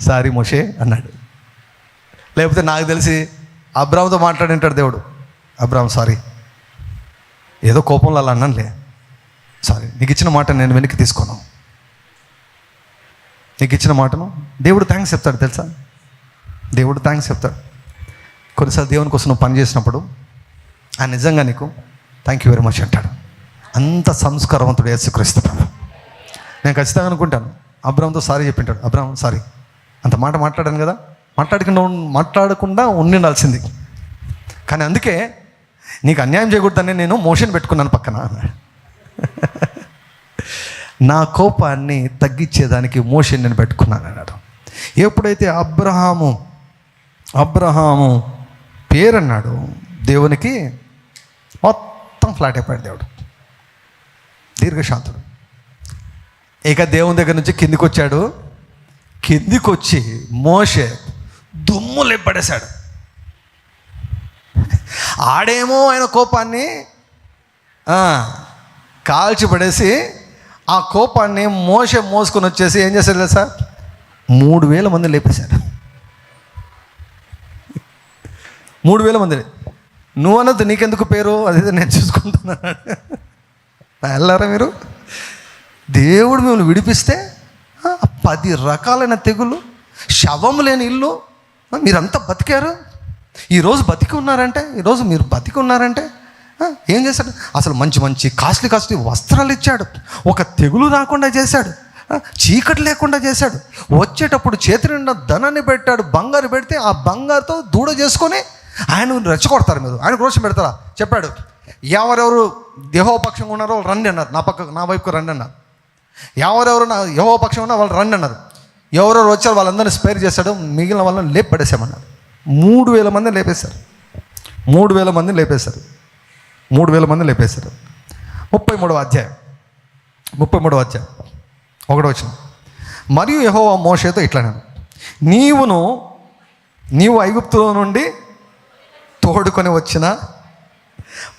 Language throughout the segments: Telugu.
సారీ మోషే అన్నాడు. లేకపోతే నాకు తెలిసి అబ్రామ్తో మాట్లాడింటాడు దేవుడు. Abram sorry. ఏదో కోపంలో అలా అన్నానులే. సారీ. నీకు ఇచ్చిన మాట నేను వెనక్కి తీసుకోను. నీకు ఇచ్చిన మాటను దేవుడు థ్యాంక్స్ చెప్తాడు తెలుసా? దేవుడు థ్యాంక్స్ చెప్తాడు. కొన్నిసార్లు దేవుని కోసం నువ్వు పని చేసినప్పుడు ఆ నిజంగా నీకు థ్యాంక్ యూ వెరీ మచ్ అంటాడు. అంత సంస్కారవంతుడు యేసుక్రీస్తు ప్రభు. నేను ఖచ్చితంగా అనుకుంటాను. అబ్రామ్తో సారీ చెప్పింటాడు. Abram sorry. అంత మాట మాట్లాడాను కదా? మాట్లాడకుండా మాట్లాడకుండా ఉండిండాల్సింది కానీ అందుకే నీకు అన్యాయం చేయకూడదని నేను మోషన్ పెట్టుకున్నాను పక్కన నా కోపాన్ని తగ్గించేదానికి మోషన్ నేను పెట్టుకున్నాను అన్నాడు. ఎప్పుడైతే అబ్రహాము అబ్రహాము పేరన్నాడు దేవునికి మొత్తం ఫ్లాట్ అయిపోయాడు దేవుడు. దీర్ఘశాంతుడు. ఇక దేవుని దగ్గర నుంచి కిందికి వచ్చాడు కిందికి వచ్చి దుమ్ము లేపడేశాడు ఆడేమో ఆయన కోపాన్ని కాల్చి పడేసి ఆ కోపాన్ని మోస మోసుకొని వచ్చేసి ఏం చేశాడు తెలుసా? మూడు వేల మంది లేపేశాడు. మూడు వేల మంది. నువ్వు అన్నది నీకెందుకు పేరు? అదే నేను చూసుకుంటున్నాను. వెళ్ళారా మీరు? దేవుడు మిమ్మల్ని విడిపిస్తే పది రకాలైన తెగులు శవం లేని ఇల్లు. మీరంతా బతికారు? ఈరోజు బతికి ఉన్నారంటే ఈరోజు మీరు బతికి ఉన్నారంటే ఏం చేశాడు? అసలు మంచి మంచి కాస్ట్లీ కాస్ట్లీ వస్త్రాలు ఇచ్చాడు. ఒక తెగులు రాకుండా చేశాడు. చీకటి లేకుండా చేశాడు. వచ్చేటప్పుడు చేతి నిండా ధనాన్ని పెట్టాడు బంగారు పెడితే ఆ బంగారుతో దూడ చేసుకొని ఆయన రెచ్చగొడతారు మీరు. ఆయన రోషం పెడతారా? చెప్పాడు. ఎవరెవరు దేహోపక్షంగా ఉన్నారో వాళ్ళు రండి అన్నారు. నా పక్క నా వైపుకు రండి అన్నారు. ఎవరెవరు ఎవో పక్షం ఉన్నా వాళ్ళు రండి అన్నారు. ఎవరెవరు వచ్చారు వాళ్ళందరినీ స్పేర్ చేశాడు మిగిలిన వాళ్ళని లేపి పడేసామన్నారు మూడు వేల మంది లేపేశారు. మూడు వేల మంది లేపేశారు. మూడు వేల మంది లేపేశారు. ముప్పై మూడవ అధ్యాయం. ముప్పై మూడవ అధ్యాయం. ఒకటో వచ్చిన మరియు యహో మోషేతో ఇట్లా నీవును నీవు ఐగుప్తులో నుండి తోడుకొని వచ్చిన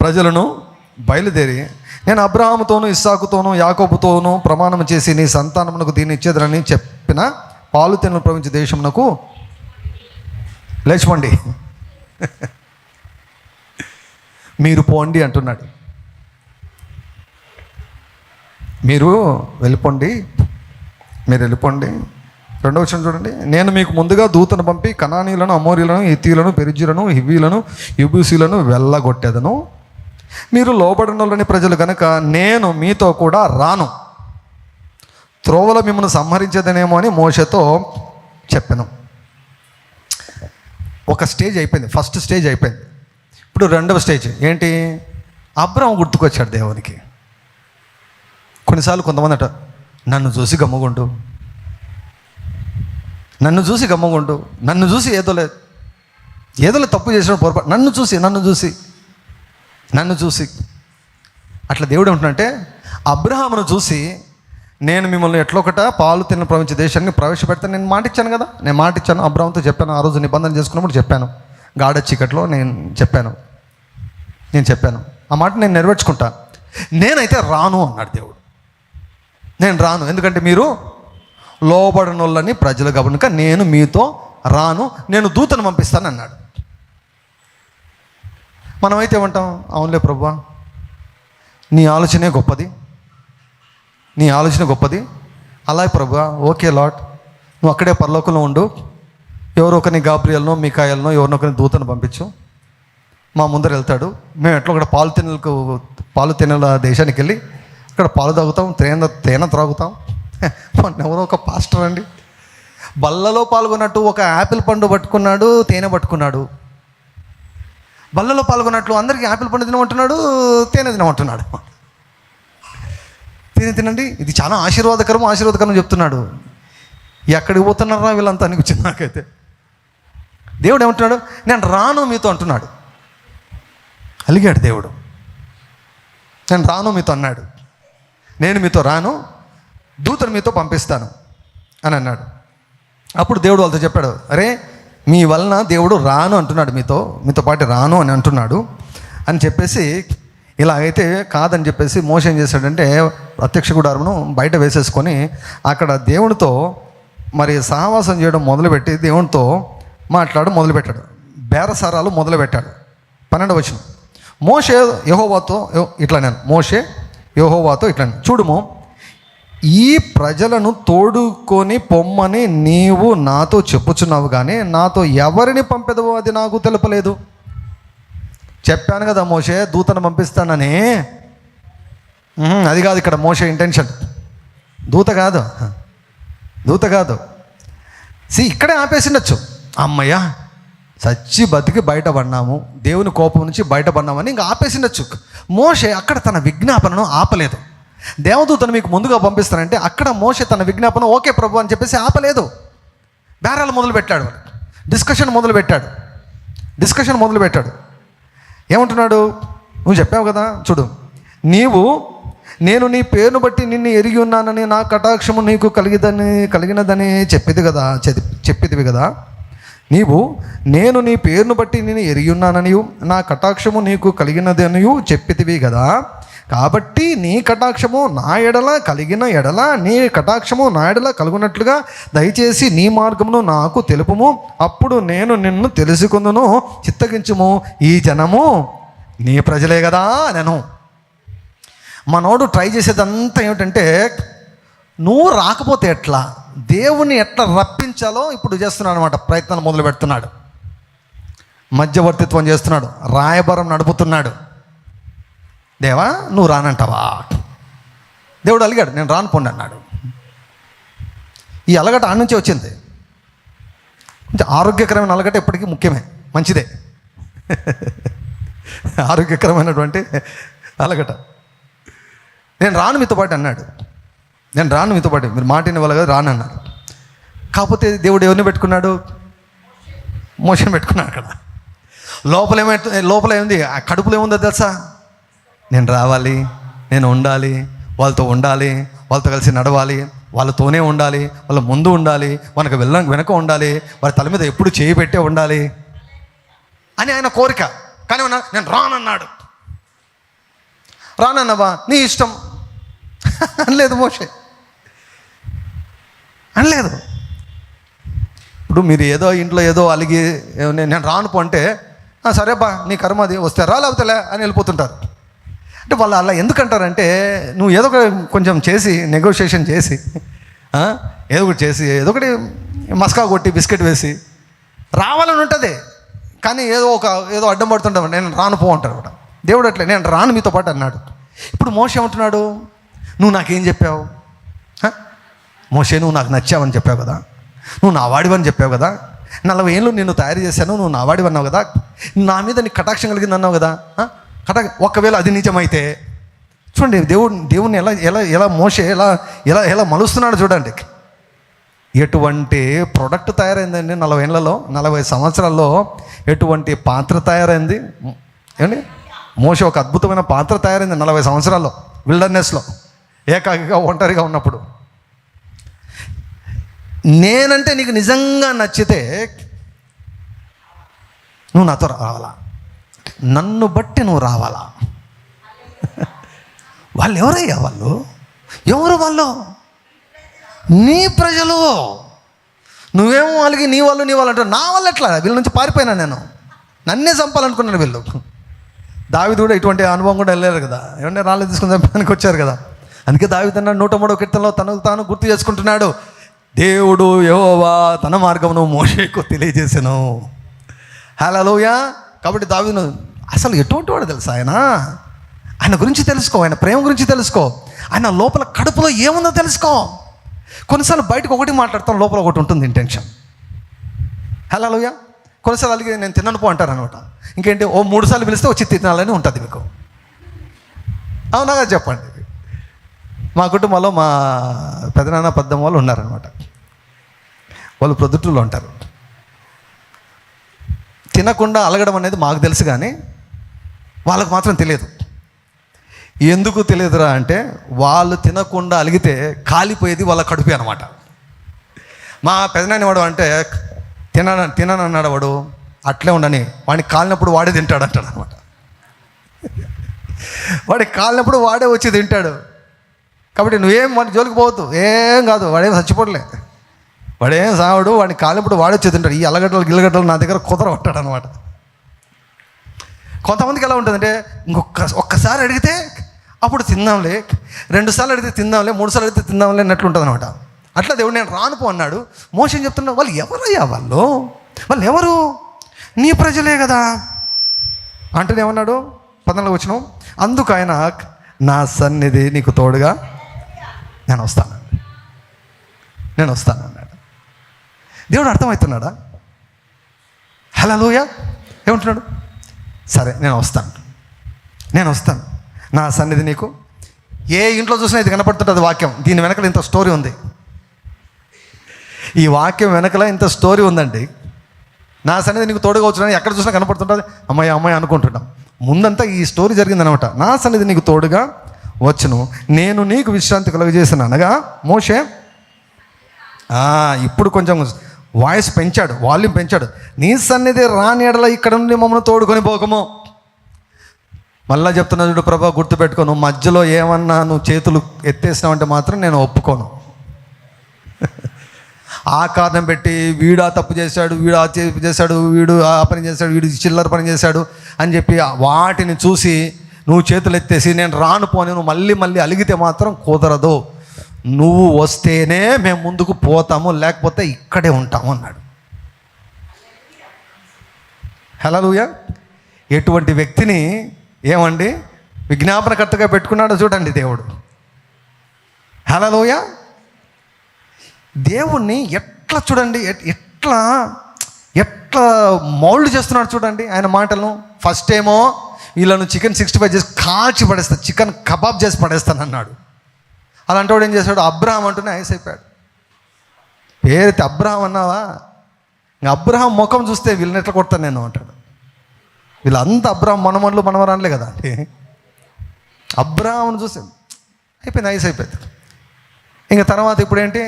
ప్రజలను బయలుదేరి నేను అబ్రహాముతోను ఇస్సాకుతోనూ యాకోబుతోనూ ప్రమాణం చేసి నీ సంతానమునకు దీన్ని ఇచ్చేదనని చెప్పిన పాలు తిన్న ప్రపంచ దేశమునకు లేచిపోండి. మీరు పోండి అంటున్నాడు. మీరు వెళ్ళిపోండి. మీరు వెళ్ళిపోండి. రెండవ వచ్చిన చూడండి. నేను మీకు ముందుగా దూతను పంపి కణానీలను అమోరీలను ఇతీలను పెరిజీలను హివీలను యుబూసీలను వెళ్ళగొట్టేదను. మీరు లోబడినోళ్ళని ప్రజలు కనుక నేను మీతో కూడా రాను. త్రోవలో మిమ్మల్ని సంహరించేదనేమో అని మోసతో చెప్పాను. ఒక స్టేజ్ అయిపోయింది ఫస్ట్ స్టేజ్ అయిపోయింది. ఇప్పుడు రెండవ స్టేజ్ ఏంటి? అబ్రహం గుర్తుకొచ్చాడు దేవునికి. కొన్నిసార్లు కొంతమంది అట నన్ను చూసి గమ్ముగుండు. నన్ను చూసి గమ్మగుండు. నన్ను చూసి ఏదోలే ఏదోలే తప్పు చేసిన పొరపాటు. నన్ను చూసి నన్ను చూసి. నన్ను చూసి. అట్లా దేవుడు ఏమంటున్నంటే అబ్రహామును చూసి నేను మిమ్మల్ని ఎట్లొకట పాలు తిన్న ప్రపంచ దేశాన్ని ప్రవేశపెడతాను నేను మాటిచ్చాను కదా. నేను మాటిచ్చాను అబ్రహంతో చెప్పాను ఆ రోజు నిబంధన చేసుకున్నప్పుడు చెప్పాను. గాఢ చీకట్లో నేను చెప్పాను. నేను చెప్పాను. ఆ మాట నేను నెరవేర్చుకుంటా. నేనైతే రాను అన్నాడు దేవుడు. నేను రాను. ఎందుకంటే మీరు లోబడనోళ్ళని ప్రజలు కనుక నేను మీతో రాను. నేను దూతను పంపిస్తాను అన్నాడు మనమైతే ఏమంటాం? అవునులే ప్రభా. నీ ఆలోచనే గొప్పది. నీ ఆలోచన గొప్పది. అలాగే ప్రభా ఓకే లాట్ నువ్వు అక్కడే పరలోకంలో ఉండు. ఎవరో ఒకరిని గాబ్రియల్నో మీకాయలనో ఎవరినొకరిని దూతను పంపించు. మా ముందర వెళ్తాడు. మేము ఎట్లా ఒకటి పాలు తినలకు పాలు తినల దేశానికి వెళ్ళి అక్కడ పాలు తాగుతాం తేనె తేనె త్రాగుతాం. మొన్న ఎవరో ఒక పాస్టర్ అండి. బల్లలో పాల్గొన్నట్టు ఒక యాపిల్ పండు పట్టుకున్నాడు తేనె పట్టుకున్నాడు. బల్లలో పాల్గొన్నట్లు అందరికీ యాపిల్ పండు తినమంటున్నాడు తేనె తినమంటున్నాడు. తేనె తినండి ఇది చాలా ఆశీర్వాదకరం ఆశీర్వాదకరం చెప్తున్నాడు. ఎక్కడికి పోతున్నారా వీళ్ళంతా అనిపించింది నాకైతే. దేవుడు ఏమంటున్నాడు? నేను రాను మీతో అంటున్నాడు. అలిగాడు దేవుడు. నేను రాను మీతో అన్నాడు. నేను మీతో రాను దూతను మీతో పంపిస్తాను అని అన్నాడు. అప్పుడు దేవుడు వాళ్ళతో చెప్పాడు అరే మీ వలన దేవుడు రాను అంటున్నాడు మీతో మీతో పాటు రాను అని అంటున్నాడు అని చెప్పేసి ఇలా అయితే కాదని చెప్పేసి మోసం ఏం చేశాడంటే ప్రత్యక్ష గుడారమును బయట వేసేసుకొని అక్కడ దేవునితో మరి సహవాసం చేయడం మొదలుపెట్టి దేవునితో మాట్లాడడం మొదలుపెట్టాడు. బేరసారాలు మొదలుపెట్టాడు. పన్నెండు వచ్చిన మోషే యహోవాతో ఇట్లా నేను మోషే యహోవాతో ఇట్లా చూడుము ఈ ప్రజలను తోడుకొని పొమ్మని నీవు నాతో చెప్పుచున్నావు కానీ నాతో ఎవరిని పంపెదవో అది నాకు తెలపలేదు. చెప్పాను కదా మోషే దూతను పంపిస్తానని. అది కాదు ఇక్కడ మోషే ఇంటెన్షన్ దూత కాదు. దూత కాదు. సి ఇక్కడే ఆపేసిండొచ్చు అమ్మయ్య చచ్చి బతికి బయటపడినాము దేవుని కోపం నుంచి బయటపడినామని ఇంకా ఆపేసిండొచ్చు మోషే అక్కడ తన విజ్ఞాపనను ఆపలేదు. దేవదూతను మీకు ముందుగా పంపిస్తానంటే అక్కడ మోషే తన విజ్ఞాపన ఓకే ప్రభు అని చెప్పేసి ఆపలేదు. బేరాలు మొదలు పెట్టాడు డిస్కషన్ మొదలు పెట్టాడు డిస్కషన్ మొదలు పెట్టాడు ఏమంటున్నాడు? నువ్వు చెప్పావు కదా చూడు. నీవు నేను నీ పేరును బట్టి నిన్ను ఎరిగి ఉన్నానని నా కటాక్షము నీకు కలిగిదని కలిగినదని చెప్పేది కదా చెది- చెప్పేదివి కదా. నీవు నేను నీ పేరును బట్టి నేను ఎరిగి ఉన్నాననియు నా కటాక్షము నీకు కలిగినదనియు చెప్పితివి కదా. కాబట్టి నీ కటాక్షము నా ఎడల కలిగిన ఎడల నీ కటాక్షము నా ఎడల కలుగునట్లుగా దయచేసి నీ మార్గమును నాకు తెలుపుము. అప్పుడు నేను నిన్ను తెలుసుకుందును చిత్తగించుము ఈ జనము. నీ ప్రజలే కదా నేను మనోడు ట్రై చేసేదంతా ఏమిటంటే నువ్వు రాకపోతే ఎట్లా? దేవుణ్ణి ఎట్లా రప్పించాలో ఇప్పుడు చేస్తున్నాడు అనమాట ప్రయత్నం మొదలు పెడుతున్నాడు మధ్యవర్తిత్వం చేస్తున్నాడు రాయబరం నడుపుతున్నాడు. దేవా నువ్వు రానంటావా? దేవుడు అలిగాడు నేను రాను పోండి అన్నాడు. ఈ అలగట ఆ నుంచే వచ్చింది. కొంచెం ఆరోగ్యకరమైన అలగట ఎప్పటికీ ముఖ్యమే మంచిదే. ఆరోగ్యకరమైనటువంటి అలగట. నేను రాను మీతో పాటు అన్నాడు. నేను రాను మీతో పాటు మీరు మాట ఇవ్వాలి కదా రాను అన్నాడు. కాకపోతే దేవుడు ఎవరిని పెట్టుకున్నాడు? మోషన్ పెట్టుకున్నాడు అక్కడ. లోపల ఏమైతే లోపల ఏముంది? ఆ కడుపులో ఏముందో తెలుసా? నేను రావాలి నేను ఉండాలి వాళ్ళతో ఉండాలి వాళ్ళతో కలిసి నడవాలి వాళ్ళతోనే ఉండాలి వాళ్ళ ముందు ఉండాలి మనకు వెళ్ళ వెనక ఉండాలి వారి తల మీద ఎప్పుడు చేయి పెట్టే ఉండాలి అని ఆయన కోరిక. కానీ నేను రానన్నాడు. రానన్నవా? నీ ఇష్టం. అనలేదు మోషే. అనలేదు. ఇప్పుడు మీరు ఏదో ఇంట్లో ఏదో అలిగి నేను రానుకో అంటే సరేబ్బా నీ కర్మ అది వస్తే రా లేకపోతే అని వెళ్ళిపోతుంటారు. అంటే వాళ్ళు అలా ఎందుకంటారంటే నువ్వు ఏదో ఒక కొంచెం చేసి నెగోషియేషన్ చేసి ఏదో ఒకటి చేసి ఏదో ఒకటి మస్కా కొట్టి బిస్కెట్ వేసి రావాలని ఉంటుంది. కానీ ఏదో ఒక ఏదో అడ్డం పడుతుంటాం. నేను రాను పో అంటారు కూడా. దేవుడు అట్లే నేను రాను మీతో పాటు అన్నాడు. ఇప్పుడు మోస ఏమంటున్నాడు? నువ్వు నాకేం చెప్పావు? మోసే నువ్వు నాకు నచ్చావని చెప్పావు కదా. నువ్వు నా వాడివని చెప్పావు కదా. నలభై ఏళ్ళు నిన్ను తయారు చేశాను. నువ్వు నా వాడివన్నావు కదా. నా మీద నీకు కటాక్షం కలిగింది అన్నావు కదా ఆ? ఒకవేళ అది నిజమైతే చూడండి దేవుడు దేవుణ్ణి ఎలా ఎలా ఎలా మోసే ఎలా ఎలా ఎలా మలుస్తున్నాడు చూడండి. ఎటువంటి ప్రొడక్ట్ తయారైందండి నలభై ఏళ్ళలో నలభై సంవత్సరాల్లో ఎటువంటి పాత్ర తయారైంది? ఏమండి? మోస ఒక అద్భుతమైన పాత్ర తయారైంది నలభై సంవత్సరాల్లో విల్డర్నెస్లో ఏకాకిగా ఒంటరిగా ఉన్నప్పుడు. నేనంటే నీకు నిజంగా నచ్చితే నువ్వు నాతో రావాలా? నన్ను బట్టి నువ్వు రావాలా? వాళ్ళు ఎవరయ్యా వాళ్ళు? ఎవరు వాళ్ళు? నీ ప్రజలు. నువ్వేమో వాళ్ళకి నీ వాళ్ళు నీ వాళ్ళు అంటారు నా వాళ్ళు ఎట్లా? వీళ్ళ నుంచి పారిపోయినా నేను. నన్నే చంపాలనుకున్నాను వీళ్ళు. దావిది కూడా ఇటువంటి అనుభవం కూడా వెళ్ళారు కదా. ఏమంటే రాళ్ళు తీసుకుని చంపడానికి వచ్చారు కదా. అందుకే దావిది అన్నాడు నూట మూడో కీర్తనలో తనకు తాను గుర్తు చేసుకుంటున్నాడు. దేవుడు యహోవా తన మార్గమును మోషేకు తెలియజేసాను. హలోయా కాబట్టి దావిను అసలు ఎటువంటి వాడు తెలుసా ఆయన? ఆయన గురించి తెలుసుకో ఆయన ప్రేమ గురించి తెలుసుకో. ఆయన లోపల కడుపులో ఏముందో తెలుసుకో. కొన్నిసార్లు బయటకు ఒకటి మాట్లాడతాం లోపల ఒకటి ఉంటుంది ఇంటెన్షన్ హలోయ కొన్నిసార్లు అలాగే నేను తిన్నాను పో అంటారు అనమాట. ఇంకేంటి? ఓ మూడు సార్లు పిలిస్తే వచ్చి తినాలని ఉంటుంది మీకు. అవునా చెప్పండి. మా కుటుంబంలో మా పెదనాన్న పెద్దమ్మ వాళ్ళు ఉన్నారనమాట వాళ్ళు ప్రొద్దుటూరులో ఉంటారు. తినకుండా అలగడం అనేది మాకు తెలుసు కానీ వాళ్ళకు మాత్రం తెలియదు. ఎందుకు తెలియదురా అంటే వాళ్ళు తినకుండా అలిగితే కాలిపోయేది వాళ్ళ కడుపే అనమాట మా పెదనాని వాడు అంటే తిన తిననన్నాడు వాడు అట్లే ఉండని వాడిని కాలినప్పుడు వాడే తింటాడు అంటాడు అనమాట వాడికి కాలినప్పుడు వాడే వచ్చి తింటాడు. కాబట్టి నువ్వేం వాడి జోలికి పోవద్దు ఏం కాదు వాడేం చచ్చిపోవట్లే వాడేం సావాడు వాడిని కాలినప్పుడు వాడే వచ్చి తింటాడు. ఈ అలగడ్డలు గిల్లగడ్డలు నా దగ్గర కుదరబట్టాడు అనమాట కొంతమందికి ఎలా ఉంటుందంటే ఇంకొక ఒక్కసారి అడిగితే అప్పుడు తిందాంలే రెండు సార్లు అడిగితే తిందాంలే మూడు సార్లు అడిగితే తిందాంలే అన్నట్లు ఉంటుంది అనమాట అట్లా దేవుడు నేను రానుపో అన్నాడు. మోసం చెప్తున్నా వాళ్ళు ఎవరయ్యా వాళ్ళు? వాళ్ళు ఎవరు? నీ ప్రజలే కదా. అంటే ఏమన్నాడు? పద్నాలుగు వచ్చిన అందుకు ఆయన నా సన్నిధి నీకు తోడుగా నేను వస్తాను. నేను వస్తాను అన్నాడు. దేవుడు అర్థమవుతున్నాడా? హలోయ ఏమంటున్నాడు? సరే నేను వస్తాను. నేను వస్తాను. నా సన్నిధి నీకు. ఏ ఇంట్లో చూసినా ఇది కనపడుతుంటుంది వాక్యం. దీని వెనకల ఇంత స్టోరీ ఉంది. ఈ వాక్యం వెనకల ఇంత స్టోరీ ఉందండి. నా సన్నిధి నీకు తోడుగా వచ్చునని ఎక్కడ చూసినా కనపడుతుంటుంది. అమ్మాయి అమ్మాయి అనుకుంటున్నాం. ముందంతా ఈ స్టోరీ జరిగిందనమాట నా సన్నిధి నీకు తోడుగా వచ్చును. నేను నీకు విశ్రాంతి కలుగజేసిన అనగా మోషే ఇప్పుడు కొంచెం వాయిస్ పెంచాడు వాల్యూమ్ పెంచాడు. నీ సన్నిధి రాని ఎడల ఇక్కడ నుండి మమ్మల్ని తోడుకొని పోకము. మళ్ళా చెప్తున్నా చూడు ప్రభా గుర్తుపెట్టుకో నువ్వు మధ్యలో ఏమన్నా నువ్వు చేతులు ఎత్తేసినావంటే మాత్రం నేను ఒప్పుకోను. ఆ కారణం పెట్టి వీడు ఆ తప్పు చేశాడు వీడు ఆ తప్పు చేశాడు వీడు ఆ పని చేశాడు వీడు చిల్లర పని చేశాడు అని చెప్పి వాటిని చూసి నువ్వు చేతులు ఎత్తేసి నేను రాను పోని నువ్వు మళ్ళీ మళ్ళీ అలిగితే మాత్రం కుదరదు. నువ్వు వస్తేనే మేము ముందుకు పోతాము లేకపోతే ఇక్కడే ఉంటాము అన్నాడు. హలోయ ఎటువంటి వ్యక్తిని ఏమండి? విజ్ఞాపనకర్తగా పెట్టుకున్నాడో చూడండి దేవుడు. హలోయ దేవుణ్ణి ఎట్లా చూడండి? ఎట్- ఎట్లా ఎట్లా మౌల్డ్ చేస్తున్నాడు చూడండి ఆయన మాటలను. ఫస్ట్ ఏమో వీళ్ళను చికెన్ సిక్స్టీ ఫైవ్ చేసి కాల్చి పడేస్తాను చికెన్ కబాబ్ చేసి పడేస్తాను అన్నాడు అలాంటోడు ఏం చేశాడు? అబ్రహం అంటూనే ఐస్ అయిపోయాడు. పేరైతే అబ్రహం అన్నావా? ఇంకా అబ్రహం ముఖం చూస్తే వీళ్ళని ఎట్లా కొడతాను నేను అంటాడు. వీళ్ళంతా అబ్రహం మనమండ్లు మనవరాన్లే కదా అంటే అబ్రహాంను చూస్తే అయిపోయింది ఐస్ అయిపోయింది. ఇంకా తర్వాత ఇప్పుడు ఏంటి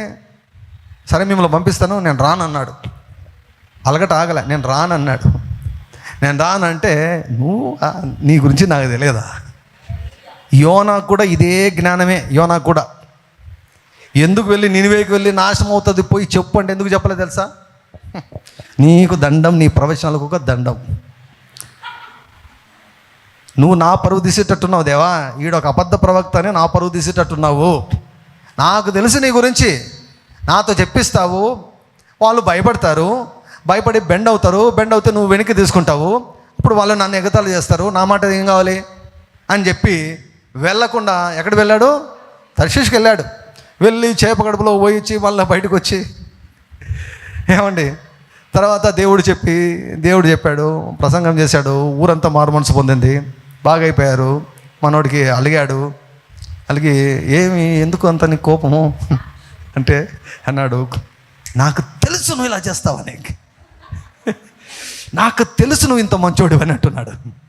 సరే మిమ్మల్ని పంపిస్తాను నేను రానన్నాడు. అలగట ఆగలే నేను రానన్నాడు. నేను రానంటే నువ్వు నీ గురించి నాకు తెలియదా? యోనాకు కూడా ఇదే జ్ఞానమే యోనాకు కూడా. ఎందుకు వెళ్ళి నినివేకి వెళ్ళి నాశనం అవుతుంది? పోయి చెప్పు అంటే ఎందుకు చెప్పలేదు తెలుసా? నీకు దండం నీ ప్రవచనాలకు ఒక దండం. నువ్వు నా పరువు తీసేటట్టున్నావు దేవా. ఈడు ఒక అబద్ధ ప్రవక్త అని నా పరువు తీసేటట్టున్నావు. నాకు తెలుసు నీ గురించి. నాతో చెప్పిస్తావు. వాళ్ళు భయపడతారు. భయపడి బెండ్ అవుతారు. బెండ్ అవుతే నువ్వు వెనక్కి తీసుకుంటావు. ఇప్పుడు వాళ్ళు నన్ను ఎగతాలు చేస్తారు. నా మాట ఏం కావాలి? అని చెప్పి వెళ్ళకుండా ఎక్కడ వెళ్ళాడు? తర్షిష్కి వెళ్ళాడు. వెళ్ళి చేప గడుపులో పోయిచ్చి మళ్ళీ బయటకు వచ్చి ఏమండి? తర్వాత దేవుడు చెప్పి దేవుడు చెప్పాడు ప్రసంగం చేశాడు ఊరంతా మారు మనసు పొందింది. బాగా అయిపోయారు. మనోడికి అలిగాడు. అలిగి ఏమి ఎందుకు అంత నీ కోపము? అంటే అన్నాడు నాకు తెలుసు నువ్వు ఇలా చేస్తావని నాకు? తెలుసు నువ్వు ఇంత మంచోడు అని అంటున్నాడు.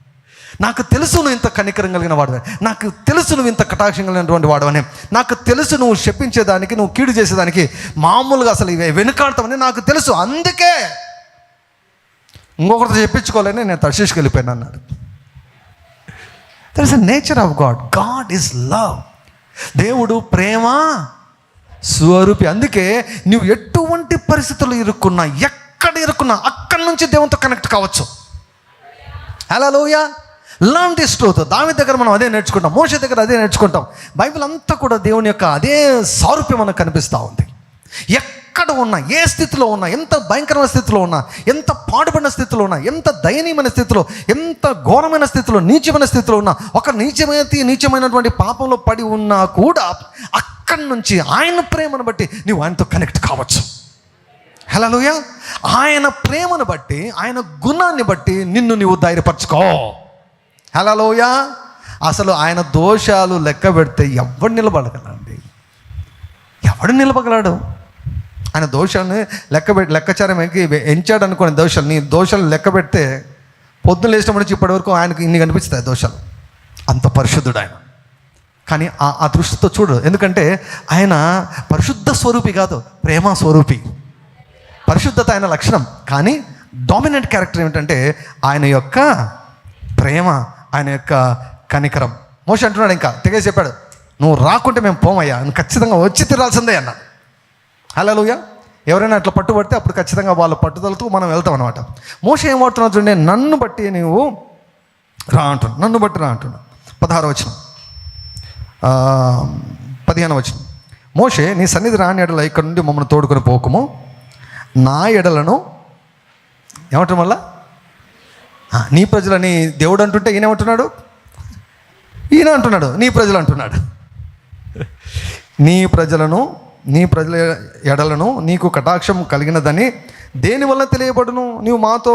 నాకు తెలుసు నువ్వు ఇంత కనికరం కలిగిన వాడవని నాకు తెలుసు నువ్వు ఇంత కటాక్షం కలిగినటువంటి వాడవని నాకు తెలుసు నువ్వు శపించేదానికి నువ్వు కీడు చేసేదానికి మామూలుగా అసలు ఇవే వెనుకాడతామని నాకు తెలుసు. అందుకే ఇంకొకరితో చెప్పించుకోలేని నేను తర్శీష్కి వెళ్ళిపోయాను అన్నాడు. There is a nature of God God is love దేవుడు ప్రేమ స్వరూపి. అందుకే నువ్వు ఎటువంటి పరిస్థితులు ఇరుక్కున్నా ఎక్కడ ఇరుక్కున్నా అక్కడి నుంచి దేవునితో కనెక్ట్ కావచ్చు. హలో లోయా లాంటి స్ట్రోత్ దాని దగ్గర మనం అదే నేర్చుకుంటాం మోష దగ్గర అదే నేర్చుకుంటాం. బైబిల్ అంతా కూడా దేవుని యొక్క అదే సారూప్యం మనకు కనిపిస్తూ ఉంది. ఎక్కడ ఉన్నా ఏ స్థితిలో ఉన్నా ఎంత భయంకరమైన స్థితిలో ఉన్నా ఎంత పాడుపడిన స్థితిలో ఉన్నా ఎంత దయనీయమైన స్థితిలో ఎంత ఘోరమైన స్థితిలో నీచమైన స్థితిలో ఉన్నా ఒక నీచమైన నీచమైనటువంటి పాపంలో పడి ఉన్నా కూడా అక్కడి నుంచి ఆయన ప్రేమను బట్టి నువ్వు ఆయనతో కనెక్ట్ కావచ్చు. హలోయ ఆయన ప్రేమను బట్టి ఆయన గుణాన్ని బట్టి నిన్ను నీవు ధైర్యపరచుకో. హలోయ అసలు ఆయన దోషాలు లెక్క పెడితే ఎవడు నిలబడగలండి? ఎవడు నిలబగలడు? ఆయన దోషాన్ని లెక్క పెట్టి లెక్కచారం ఎంచాడు అనుకోని దోషాలు. నీ దోషాలు లెక్క పెడితే పొద్దున లేచినప్పటి నుంచి ఇప్పటి వరకు ఆయనకు ఇన్ని కనిపిస్తాయి దోషాలు. అంత పరిశుద్ధుడు ఆయన. కానీ ఆ ఆ దృష్టితో చూడు. ఎందుకంటే ఆయన పరిశుద్ధ స్వరూపి కాదు ప్రేమ స్వరూపి. పరిశుద్ధత ఆయన లక్షణం. కానీ డామినెంట్ క్యారెక్టర్ ఏమిటంటే ఆయన యొక్క ప్రేమ ఆయన యొక్క కనికరం. మోష అంటున్నాడు ఇంకా తెగేసి చెప్పాడు నువ్వు రాకుంటే మేము పోమయ్యా నువ్వు ఖచ్చితంగా వచ్చి తిరాల్సిందే అన్న. హలోయ ఎవరైనా అట్లా పట్టుబడితే అప్పుడు ఖచ్చితంగా వాళ్ళ పట్టుదలతో మనం వెళ్తాం అనమాట మోస ఏం వాడుతున్నావు చూడండి నన్ను బట్టి నీవు రా అంటున్నాను నన్ను బట్టి రా అంటున్నాను పదహారు వచ్చిన పదిహేను వచ్చిన మోషే నీ సన్నిధి రాని ఎడల ఇక్కడ నుండి మమ్మల్ని తోడుకొని పోకము. నా ఎడలను ఏమంటారు వల్ల నీ ప్రజలని దేవుడు అంటుంటే ఈయన ఏమంటున్నాడు? ఈయన అంటున్నాడు నీ ప్రజలు అంటున్నాడు. నీ ప్రజలను నీ ప్రజల ఎడలను నీకు కటాక్షం కలిగినదని దేనివల్ల తెలియబడును? నీవు మాతో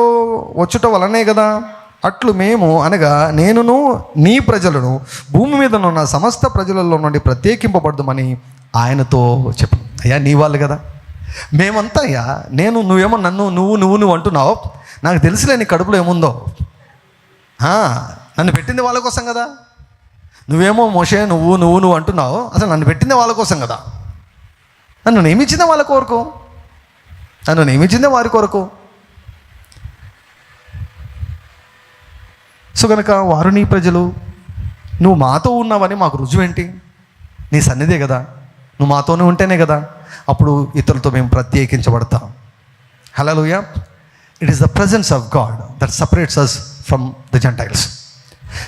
వచ్చుట వలనే కదా. అట్లు మేము అనగా నేనును నీ ప్రజలను భూమి మీద ఉన్న సమస్త ప్రజలలో నుండి ప్రత్యేకింపబడదామని ఆయనతో చెప్పు. అయ్యా నీ వాళ్ళు కదా. మేమంతా అయ్యా నేను నువ్వేమో నన్ను నువ్వు నువ్వు నువ్వు అంటున్నావు. నాకు తెలుసులే నీ కడుపులో ఏముందో. నన్ను పెట్టింది వాళ్ళ కోసం కదా. నువ్వేమో మోషే నువ్వు నువ్వు నువ్వు అంటున్నావు. అసలు నన్ను పెట్టింది వాళ్ళ కోసం కదా. నన్ను నియమించిందే వాళ్ళ కొరకు. నన్ను నియమించిందే వారి కొరకు. సో కనుక వారు నీ ప్రజలు నువ్వు మాతో ఉన్నావని మాకు రుజువేంటి? నీ సన్నిధే కదా. నువ్వు మాతోనే ఉంటేనే కదా. అప్పుడు ఇతరులతో మేము ప్రత్యేకించబడతాం. హలోయ it is the presence of God that separates us from the Gentiles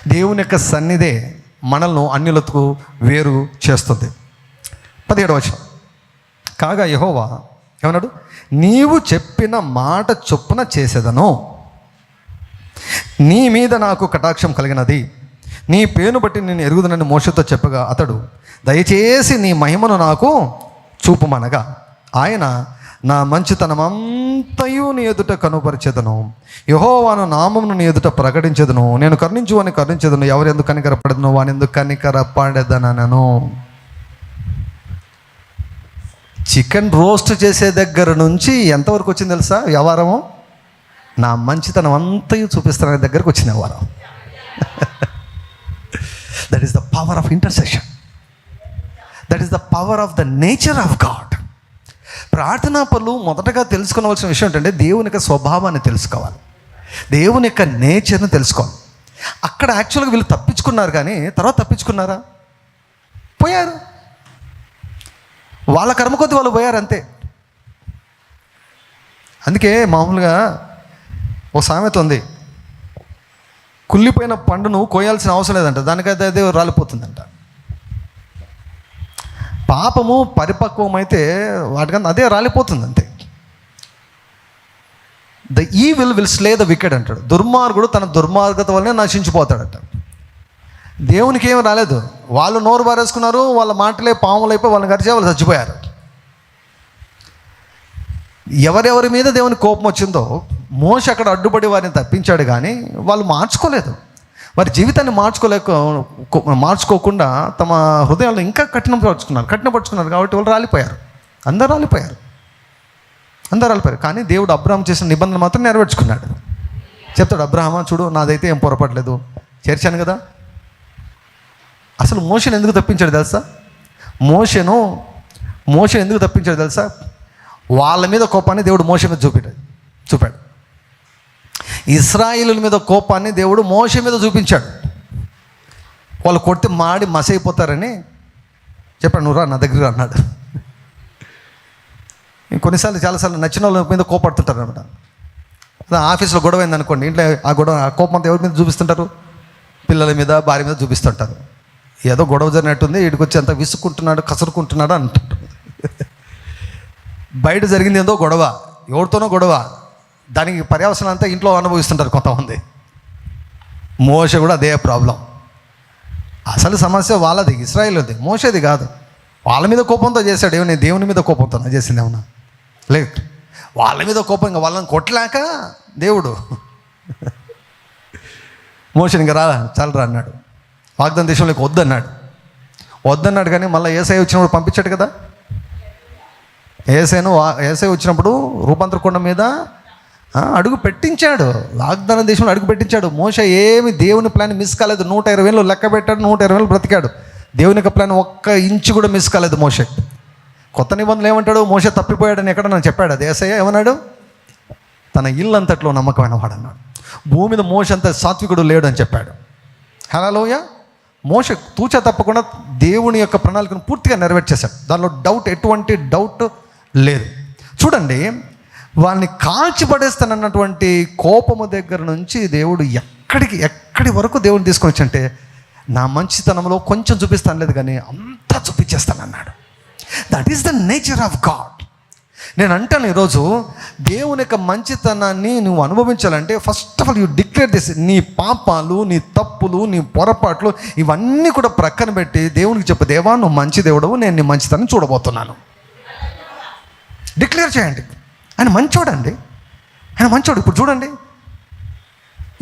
దేవుని యొక్క సన్నిధే మనల్ని అన్యులకు వేరు చేస్తుంది. పదిహేడవ వచనం. కాగా యహోవా ఏమన్నాడు? నీవు చెప్పిన మాట చొప్పున చేసేదను. నీ మీద నాకు కటాక్షం కలిగినది. నీ పేను బట్టి నేను ఎరుగుదనని మోసతో చెప్పగా అతడు దయచేసి నీ మహిమను నాకు చూపుమనగా. ఆయన నా మంచితనమంతయు నీ ఎదుట కనుపరిచేదను. యహోవాను నామమును నీ ఎదుట ప్రకటించదును. నేను కరుణించు అని కరుణించదును. ఎవరెందుకు కనికరపడదును? వాని ఎందుకు కనికరపడదనను? చికెన్ రోస్ట్ చేసే దగ్గర నుంచి ఎంతవరకు వచ్చింది తెలుసా? వ్యవహారము? నా మంచితనం అంతయు చూపిస్తున్న దగ్గరకు వచ్చిన వ్యవహారం. That is the power of intercession that is the power of the nature of God ప్రార్థనా పనులు మొదటగా తెలుసుకోవాల్సిన విషయం ఏంటంటే దేవుని యొక్క స్వభావాన్ని తెలుసుకోవాలి. దేవుని యొక్క నేచర్ని తెలుసుకోవాలి. అక్కడ యాక్చువల్గా వీళ్ళు తప్పించుకున్నారు కానీ తర్వాత తప్పించుకున్నారా? పోయారు. వాళ్ళ కర్మ కొద్ది వాళ్ళు పోయారు అంతే. అందుకే మామూలుగా ఓ సామెత ఉంది. కుళ్ళిపోయిన పండును కోయాల్సిన అవసరం లేదంట. దానికైతే అదే రాలిపోతుందంట. పాపము పరిపక్వం అయితే వాటికన్నా అదే రాలిపోతుంది అంతే. ద ఈ విల్ స్లే ద వికెట్ అంటాడు. దుర్మార్గుడు తన దుర్మార్గత వల్లనే నశించిపోతాడట. దేవునికి ఏమి రాలేదు. వాళ్ళు నోరు బారేసుకున్నారు వాళ్ళ మాటలే పాములు అయిపోయి వాళ్ళని గడిచే వాళ్ళు చచ్చిపోయారు. ఎవరెవరి మీద దేవుని కోపం వచ్చిందో మోష అక్కడ అడ్డుపడి వారిని తప్పించాడు కానీ వాళ్ళు మార్చుకోలేదు. వారి జీవితాన్ని మార్చుకోలేక మార్చుకోకుండా తమ హృదయాలను ఇంకా కఠినపరుచుకున్నారు. కఠినపరుచుకున్నారు కాబట్టి వాళ్ళు రాలిపోయారు. అందరూ రాలిపోయారు. అందరూ రాలిపోయారు. కానీ దేవుడు అబ్రహం చేసిన నిబంధన మాత్రం నెరవేర్చుకున్నాడు. చెప్తాడు అబ్రహమా చూడు నాదైతే ఏం పొరపడలేదు. చేర్చాను కదా. అసలు మోషన్ ఎందుకు తప్పించాడు తెలుసా? మోషను మోషన్ ఎందుకు తప్పించాడు తెలుసా? వాళ్ళ మీద కోపాన్ని దేవుడు మోషన్ మీద చూపాడు చూపాడు. ఇస్రాయిలుల మీద కోపాన్ని దేవుడు మోస మీద చూపించాడు. వాళ్ళు కొడితే మాడి మసైపోతారని చెప్పాడు నువ్వు రా నా దగ్గర అన్నాడు. కొన్నిసార్లు చాలాసార్లు నచ్చిన వాళ్ళ మీద కోపడుతుంటారు అనమాట ఆఫీస్లో గొడవ అయింది అనుకోండి ఇంట్లో ఆ గొడవ ఆ కోపం అంతా ఎవరి మీద చూపిస్తుంటారు? పిల్లల మీద భార్య మీద చూపిస్తుంటారు. ఏదో గొడవ జరిగినట్టుంది వీడికి వచ్చి అంత విసుక్కుంటున్నాడు కసురుకుంటున్నాడు అంటుంటారు. బయట జరిగింది ఏందో గొడవ ఎవరితోనో గొడవ. దానికి పర్యవసనం అంతా ఇంట్లో అనుభవిస్తుంటారు కొంతమంది. మోస కూడా అదే ప్రాబ్లం అసలు సమస్య వాళ్ళది ఇస్రాయిల్ది. మోసేది కాదు. వాళ్ళ మీద కోపంతో చేశాడు ఏమన్నా దేవుని మీద కోపంతో చేసింది ఏమన్నా? లేదు. వాళ్ళ మీద కోపం ఇంకా వాళ్ళని కొట్టలేక దేవుడు. మోషన్ ఇంకా రా చాలరా అన్నాడు. వాగ్దాన దేశంలోకి వద్దన్నాడు. వద్దన్నాడు కానీ మళ్ళీ ఏసఐ వచ్చినప్పుడు పంపించాడు కదా? ఏసైను ఏసై వచ్చినప్పుడు రూపాంతరకొండ మీద అడుగు పెట్టించాడు. వాగ్దాన దేశంలో అడుగు పెట్టించాడు. మోస ఏమి దేవుని ప్లాన్ మిస్ కాలేదు. నూట ఇరవై వేలు లెక్క పెట్టాడు నూట ఇరవై వేలు బ్రతికాడు. దేవుని యొక్క ప్లాన్ ఒక్క ఇంచు కూడా మిస్ కాలేదు మోస కొత్త నిబంధనలు ఏమంటాడు? మోస తప్పిపోయాడని ఎక్కడ నన్ను చెప్పాడు దేశయ్య ఏమన్నాడు? తన ఇల్లు అంతట్లో నమ్మకమైన వాడు అన్నాడు భూమి మీద మోస అంత సాత్వికుడు లేడు అని చెప్పాడు. హలోయ మోస తూచ తప్పకుండా దేవుని యొక్క ప్రణాళికను పూర్తిగా నెరవేర్చేశాడు. దానిలో డౌట్ ఎటువంటి డౌట్ లేదు. చూడండి వాళ్ళని కాల్చిపడేస్తానన్నటువంటి కోపము దగ్గర నుంచి దేవుడు ఎక్కడికి ఎక్కడి వరకు దేవుడు తీసుకొని అంటే నా మంచితనంలో కొంచెం చూపిస్తాను లేదు కానీ అంతా చూపించేస్తానన్నాడు. That is the nature of God నేను అంటాను ఈరోజు దేవుని యొక్క మంచితనాన్ని నువ్వు అనుభవించాలంటే first of all you declare this నీ పాపాలు నీ తప్పులు నీ పొరపాట్లు ఇవన్నీ కూడా ప్రక్కన పెట్టి దేవునికి చెప్పు దేవా నువ్వు మంచి దేవుడవు నేను నీ మంచితనం చూడబోతున్నాను. డిక్లేర్ చేయండి. ఆయన మంచోడండి. ఆయన మంచోడు. ఇప్పుడు చూడండి.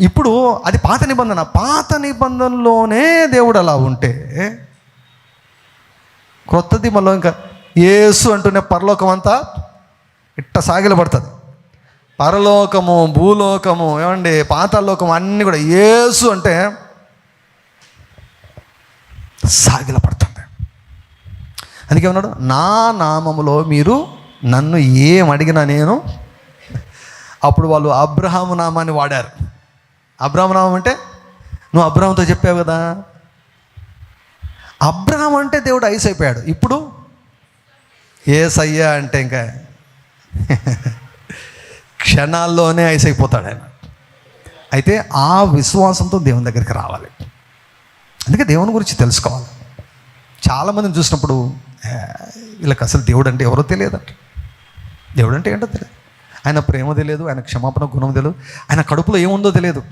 ఇప్పుడు అది పాత నిబంధన. పాత నిబంధనలోనే దేవుడు అలా ఉంటే క్రొత్తది మళ్ళీ ఇంకా ఏసు అంటూనే పరలోకం అంతా ఇట్ట సాగిలబడుతుంది పరలోకము భూలోకము ఏమండి పాతలోకము అన్నీ కూడా ఏసు అంటే సాగిలపడుతుంది అందుకే ఉన్నాడు నా నామములో మీరు నన్ను ఏం అడిగినా నేను అప్పుడు వాళ్ళు అబ్రహాము నామాన్ని వాడారు. అబ్రహాము నామం అంటే నువ్వు అబ్రహాంతో చెప్పావు కదా. అబ్రహాం అంటే దేవుడు ఐస్ అయిపోయాడు. ఇప్పుడు ఏసయ్యా అంటే ఇంకా క్షణాల్లోనే ఐస్ అయిపోతాడు ఆయన. అయితే ఆ విశ్వాసంతో దేవుని దగ్గరికి రావాలి. అందుకే దేవుని గురించి తెలుసుకోవాలి. చాలామందిని చూసినప్పుడు వీళ్ళకి అసలు దేవుడు అంటే ఎవరో తెలియదంట. దేవుడు అంటే ఏంటో తెలియదు. ఆయన ప్రేమ తెలియదు ఆయన క్షమాపణ గుణం తెలియదు ఆయన కడుపులో ఏముందో తెలియదు.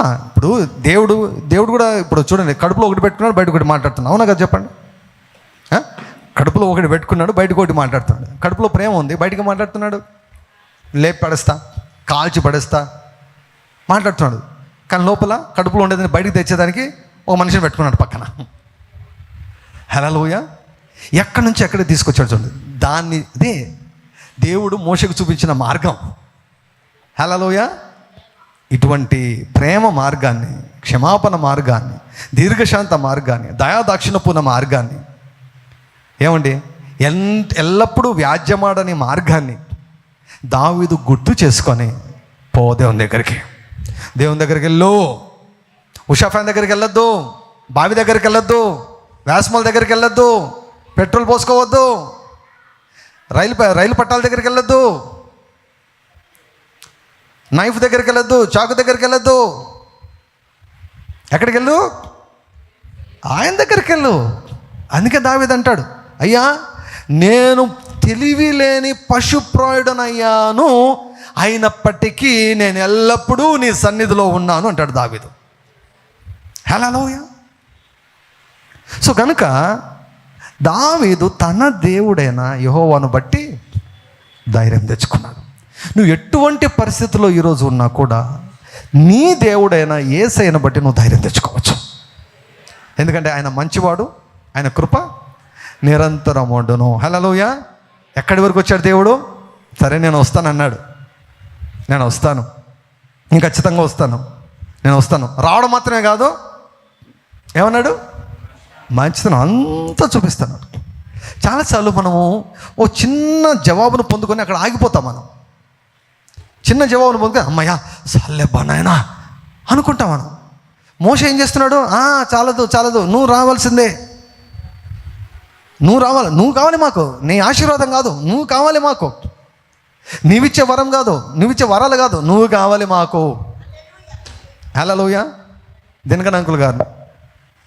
ఇప్పుడు దేవుడు దేవుడు కూడా ఇప్పుడు చూడండి కడుపులో ఒకటి పెట్టుకున్నాడు బయట ఒకటి మాట్లాడుతున్నాడు. అవునా కదా చెప్పండి? కడుపులో ఒకటి పెట్టుకున్నాడు బయటకు ఒకటి మాట్లాడుతున్నాడు. కడుపులో ప్రేమ ఉంది బయటకు మాట్లాడుతున్నాడు? లేపి పడేస్తా కాల్చి పడేస్తా మాట్లాడుతున్నాడు. కానీ లోపల కడుపులో ఉండేదని బయటకు తెచ్చేదానికి ఓ మనిషిని పెట్టుకున్నాడు పక్కన. హలోయ ఎక్కడి నుంచి ఎక్కడ తీసుకొచ్చాడు చూడండి. దాన్ని అదే దేవుడు మోసకు చూపించిన మార్గం. హలలోయ ఇటువంటి ప్రేమ మార్గాన్ని క్షమాపణ మార్గాన్ని దీర్ఘశాంత మార్గాన్ని దయాదాక్షిణపూర్ణ మార్గాన్ని ఏమండి? ఎంత ఎల్లప్పుడూ వ్యాజ్యమాడని మార్గాన్ని దావిదు గుర్తు చేసుకొని పో దేవుని దగ్గరికి. దేవుని దగ్గరికి వెళ్ళు. ఉషా దగ్గరికి వెళ్ళొద్దు. బావి దగ్గరికి వెళ్ళొద్దు. వ్యాస్మల్ దగ్గరికి వెళ్ళొద్దు. పెట్రోల్ పోసుకోవద్దు. రైలు రైలు పట్టాల దగ్గరికి వెళ్ళొద్దు నైఫ్ దగ్గరికి వెళ్ళొద్దు చాకు దగ్గరికి వెళ్ళొద్దు ఎక్కడికి వెళ్ళు ఆయన దగ్గరికి వెళ్ళు అందుకే దావేది అంటాడు అయ్యా నేను తెలివి లేని పశుప్రాయుడనయ్యాను. అయినప్పటికీ నేను ఎల్లప్పుడూ నీ సన్నిధిలో ఉన్నాను అంటాడు దావీదు. హలో సో కనుక దావీదు తన దేవుడైన యహోవాను బట్టి ధైర్యం తెచ్చుకున్నాడు. నువ్వు ఎటువంటి పరిస్థితుల్లో ఈరోజు ఉన్నా కూడా నీ దేవుడైన ఏసైన బట్టి నువ్వు ధైర్యం తెచ్చుకోవచ్చు. ఎందుకంటే ఆయన మంచివాడు ఆయన కృప నిరంతరం ఉండును. హలోయ ఎక్కడి వరకు వచ్చాడు దేవుడు? సరే నేను వస్తాను అన్నాడు. నేను వస్తాను. నేను ఖచ్చితంగా వస్తాను. నేను వస్తాను. రావడం మాత్రమే కాదు. ఏమన్నాడు? మంచితనం అంతా చూపిస్తాను. చాలాసార్లు మనము ఓ చిన్న జవాబును పొందుకొని అక్కడ ఆగిపోతాం మనం. చిన్న జవాబును పొందుకొని అమ్మయ్యా సర్లే నాయనా అనుకుంటాం మనం. మోస ఏం చేస్తున్నాడు? చాలదు చాలదు నువ్వు రావాల్సిందే. నువ్వు రావాలి నువ్వు కావాలి మాకు. నీ ఆశీర్వాదం కాదు నువ్వు కావాలి మాకు. నీవిచ్చే వరం కాదు నువ్విచ్చే వరాలు కాదు నువ్వు కావాలి మాకు. హలోయ దినకన్ అంకుల్ గారు.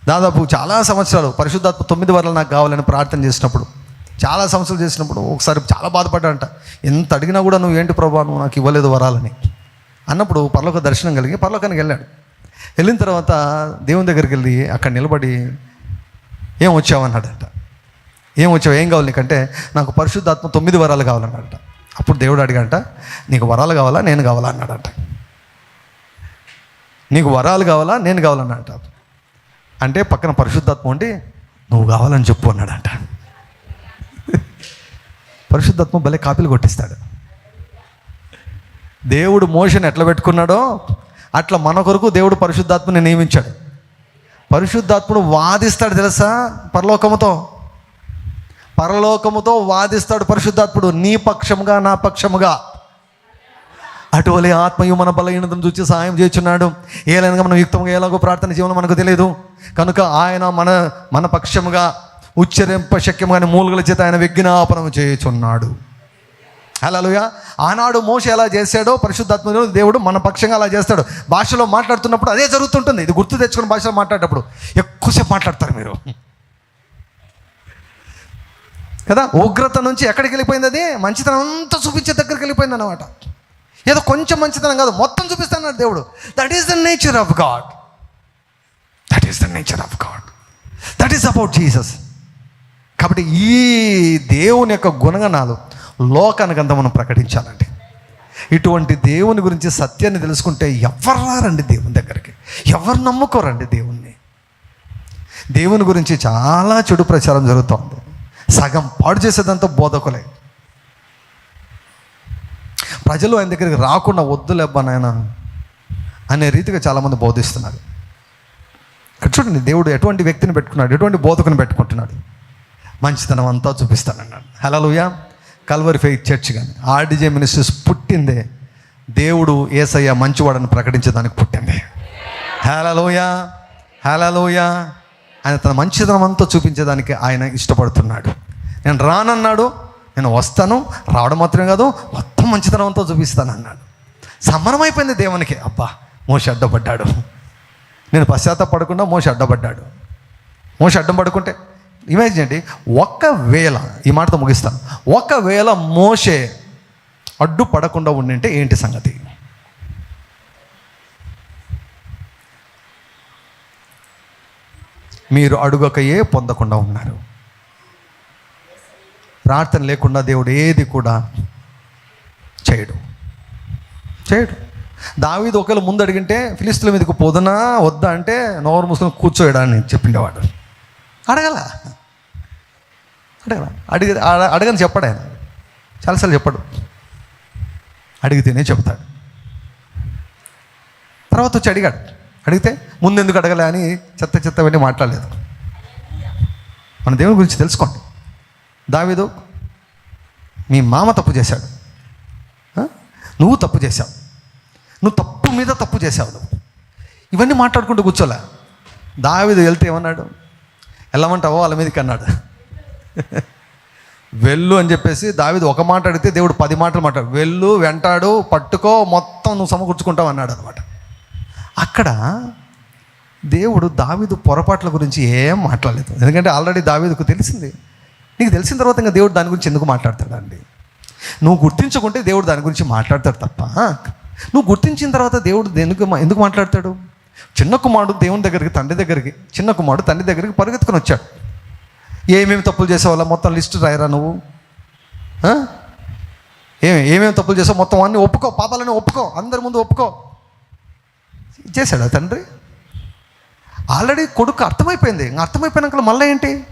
దాదాపు చాలా సంవత్సరాలు పరిశుద్ధాత్మ తొమ్మిది వరలు నాకు కావాలని ప్రార్థన చేసినప్పుడు చాలా సంవత్సరాలు చేసినప్పుడు ఒకసారి చాలా బాధపడ్డాడంట. ఎంత అడిగినా కూడా నువ్వు ఏంటి ప్రభా? నువ్వు నాకు ఇవ్వలేదు వరాలని. అన్నప్పుడు పర్లోక దర్శనం కలిగి పర్లోకానికి వెళ్ళాడు. వెళ్ళిన తర్వాత దేవుని దగ్గరికి వెళ్ళి అక్కడ నిలబడి ఏం వచ్చావన్నాడంట ఏం వచ్చావు? ఏం కావాలి నీకంటే నాకు పరిశుద్ధాత్మ తొమ్మిది వరాలు కావాలన్నాడట. అప్పుడు దేవుడు అడిగంట నీకు వరాలు కావాలా? నేను కావాలా? అన్నాడట. నీకు వరాలు కావాలా? నేను కావాలన్నాడట. అంటే పక్కన పరిశుద్ధాత్మ ఉండి నువ్వు కావాలని చెప్పు అన్నాడంట. పరిశుద్ధాత్మ భలే కాపీలు కొట్టిస్తాడు. దేవుడు మోషన్ ఎట్లా పెట్టుకున్నాడో అట్లా మన కొరకు దేవుడు పరిశుద్ధాత్మని నియమించాడు. పరిశుద్ధాత్ముడు వాదిస్తాడు తెలుసా? పరలోకముతో. పరలోకముతో వాదిస్తాడు పరిశుద్ధాత్ముడు. నీ పక్షముగా నా పక్షముగా. అటువలే ఆత్మయు మన బలహీనతను చూసి సాయం చేస్తున్నాడు ఏలైనా మనం యుక్తంగా ఎలాగో ప్రార్థన జీవనం మనకు తెలియదు. కనుక ఆయన మన మన పక్షముగా ఉచ్చరింప శక్యంగానే మూలుగుల చేత ఆయన విజ్ఞాపనం చేయుచున్నాడు. అలాలుగా ఆనాడు మోస ఎలా చేశాడో పరిశుద్ధాత్మ దేవుడు మన పక్షంగా అలా చేస్తాడు. భాషలో మాట్లాడుతున్నప్పుడు అదే జరుగుతుంటుంది. ఇది గుర్తు తెచ్చుకుని భాషలో మాట్లాడేటప్పుడు ఎక్కువసేపు మాట్లాడతారు మీరు. కదా ఉగ్రత నుంచి ఎక్కడికి వెళ్ళిపోయింది అది? మంచితనం అంతా చూపించే దగ్గరికి వెళ్ళిపోయింది అనమాట ఏదో కొంచెం మంచితనం కాదు మొత్తం చూపిస్తాడు దేవుడు. That is the nature of God that is the nature of God that is about Jesus కాబట్టి ఈ దేవుని యొక్క గుణగణాలు లోకానికంతా మనం ప్రకటించాలండి. ఇటువంటి దేవుని గురించి సత్యాన్ని తెలుసుకుంటే ఎవరు రారండి దేవుని దగ్గరికి? ఎవరు నమ్ముకోరండి దేవుణ్ణి? దేవుని గురించి చాలా చెడు ప్రచారం జరుగుతోంది. సగం పాడు చేసేదంతా బోధకులే. ప్రజలు ఆయన దగ్గరికి రాకుండా వద్దులేబ్బా నాయన అనే రీతిగా చాలామంది బోధిస్తున్నారు. ఇక్కడ చూడండి దేవుడు ఎటువంటి వ్యక్తిని పెట్టుకున్నాడు ఎటువంటి బోధకుని పెట్టుకుంటున్నాడు? మంచితనం అంతా చూపిస్తానన్నాడు. హలోయ కల్వరి ఫెయిత్ చర్చ్ కానీ ఆర్డిజే మినిస్ట్రీస్ పుట్టిందే. దేవుడు ఏసయ్య మంచివాడని ప్రకటించడానికి పుట్టింది. హలోయ హలోయ ఆయన తన మంచితనం అంతా చూపించేదానికి ఆయన ఇష్టపడుతున్నాడు. నేను రానన్నాడు నేను వస్తాను రావడం మాత్రమే కాదు మొత్తం మంచితనంతో చూపిస్తాను అన్నాడు. సమ్మనమైపోయింది దేవునికి. అబ్బా మోష అడ్డపడ్డాడు. నేను పశ్చాత్తపడకుండా మోస అడ్డపడ్డాడు. మోస అడ్డం పడుకుంటే ఇమేజ్ ఏంటి ఒకవేళ ఈ మాటతో ముగిస్తాను. ఒకవేళ మోసే అడ్డు పడకుండా ఉండింటే ఏంటి సంగతి? మీరు అడుగకయే పొందకుండా ఉన్నారు. ప్రార్థన లేకుండా దేవుడు ఏది కూడా చేయడు. చేయడు. దావీది ఒకవేళ ముందు అడిగింటే ఫిలిస్తుల మీదకి పోదునా వద్దా అంటే నోరు మూసుకొని కూర్చోయడాన్ని చెప్పిండేవాడు. అడగల. అడగల. అడిగి అడగని చెప్పడు ఆయన. చాలాసార్లు చెప్పడు. అడిగితేనే చెప్తాడు తర్వాత వచ్చి అడిగాడు. అడిగితే ముందు ఎందుకు అడగలే అని చెత్త చెత్తవన్నీ మాట్లాడలేదు. మన దేవుని గురించి తెలుసుకోండి. దావీదు మీ మామ తప్పు చేశాడు. నువ్వు తప్పు చేశావు. నువ్వు తప్పు మీద తప్పు చేశావు ఇవన్నీ మాట్లాడుకుంటూ కూర్చోలే. దావిదు వెళ్తే ఏమన్నాడు? వెళ్ళమంటావో? వాళ్ళ మీదకి అన్నాడు. వెళ్ళు అని చెప్పేసి దావీదు ఒక మాట అడిగితే దేవుడు పది మాటలు మాట్లాడు. వెళ్ళు వెంటాడు పట్టుకో మొత్తం నువ్వు సమకూర్చుకుంటావు అన్నాడు అనమాట అక్కడ దేవుడు దావిదు పొరపాట్ల గురించి ఏం మాట్లాడలేదు. ఎందుకంటే ఆల్రెడీ దావిదుకు తెలిసింది. నీకు తెలిసిన తర్వాత ఇంకా దేవుడు దాని గురించి ఎందుకు మాట్లాడతాడండి? నువ్వు గుర్తించుకుంటే దేవుడు దాని గురించి మాట్లాడతాడు తప్ప నువ్వు గుర్తించిన తర్వాత దేవుడు ఎందుకు ఎందుకు మాట్లాడతాడు? చిన్న కుమారుడు దేవుని దగ్గరికి తండ్రి దగ్గరికి చిన్న కుమారుడు తండ్రి దగ్గరికి పరిగెత్తుకొని వచ్చాడు. ఏమేమి తప్పులు చేసావు మొత్తం లిస్ట్ రాయరా నువ్వు? ఏమి ఏమేమి తప్పులు చేసావు? మొత్తం అన్నీ ఒప్పుకో పాపాలని ఒప్పుకో అందరి ముందు ఒప్పుకో. చేశాడా తండ్రి? ఆల్రెడీ కొడుకు అర్థమైపోయింది. ఇంకా అర్థమైపోయినాక మళ్ళీ ఏంటి?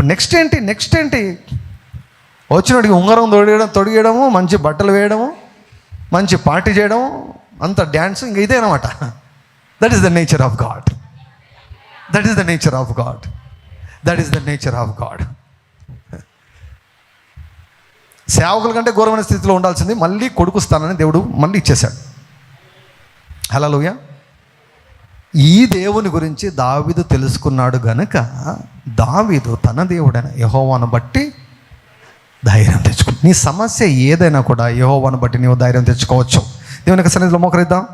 ఇప్పుడు నెక్స్ట్ ఏంటి? నెక్స్ట్ ఏంటి? వచ్చినడికి ఉంగరం తొడిగడం తొడిగడము మంచి బట్టలు వేయడము మంచి పార్టీ చేయడము అంత డ్యాన్స్ ఇంక ఇదే అనమాట that is the nature of God that is the nature of God that is the nature of God సేవకుల కంటే ఘోరమైన స్థితిలో ఉండాల్సింది మళ్ళీ కొడుకుస్తానని దేవుడు మళ్ళీ ఇచ్చేశాడు. హలోయ ఈ దేవుని గురించి దావీదు తెలుసుకున్నాడు గనుక దావీదు తన దేవుడైన యహోవాను బట్టి ధైర్యం తెచ్చుకో నీ సమస్య ఏదైనా కూడా యహోవాను బట్టి నీవు ధైర్యం తెచ్చుకోవచ్చు. దేవునికి సన్నిధిలో మోకరిద్దాం.